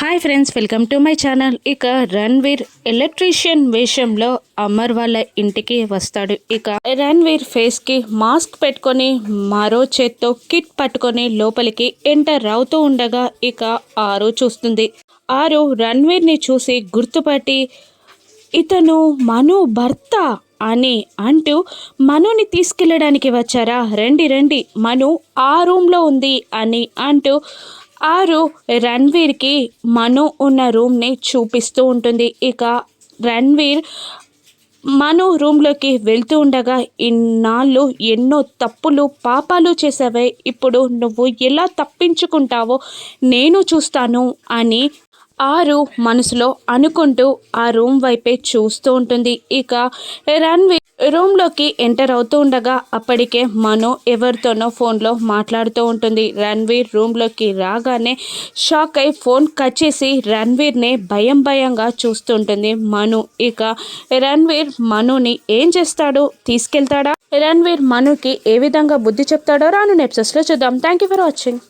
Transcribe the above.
Hi friends welcome to my channel ఇక Ranveer electrician వేషంలో అమర్ వాళ్ళ ఇంటికి వస్తాడు. ఇక రణ్వీర్ ఫేస్కి మాస్క్ పెట్టుకొని మరో చేత్తో కిట్ పట్టుకొని లోపలికి ఎంటర్ అవుతూ ఉండగా ఇక ఆరు చూస్తుంది. ఆరు రణ్వీర్ని చూసి గుర్తుపట్టి ఇతను మను భర్త అని అంటూ మనుని తీసుకెళ్ళడానికి వచ్చారా? రండి రండి మను ఆ రూమ్లో ఉంది అని అంటూ ఆరు రణ్వీర్కి మను ఉన్న రూమ్ని చూపిస్తూ ఉంటుంది. ఇక రణ్వీర్ మను రూమ్లోకి వెళ్తూ ఉండగా ఇన్నాళ్ళు ఎన్నో తప్పులు పాపాలు చేసావే ఇప్పుడు నువ్వు ఎలా తప్పించుకుంటావో నేను చూస్తాను అని ఆరు మనసులో అనుకుంటూ ఆ రూమ్ వైపే చూస్తూ ఉంటుంది. ఇక రణ్వీర్ రూమ్లోకి ఎంటర్ అవుతూ ఉండగా అప్పటికే మనో ఎవరితోనో ఫోన్లో మాట్లాడుతూ ఉంటుంది. రణ్వీర్ రూమ్లోకి రాగానే షాక్ అయి ఫోన్ కట్ చేసి రణ్వీర్ని భయం భయంగా చూస్తుంటుంది మను ఇక రణ్వీర్ మనుని ఏం చేస్తాడు? తీసుకెళ్తాడా? రణ్వీర్ మనుకి ఏ విధంగా బుద్ధి చెప్తాడో రాను నెప్సెస్లో చూద్దాం. Thank you for watching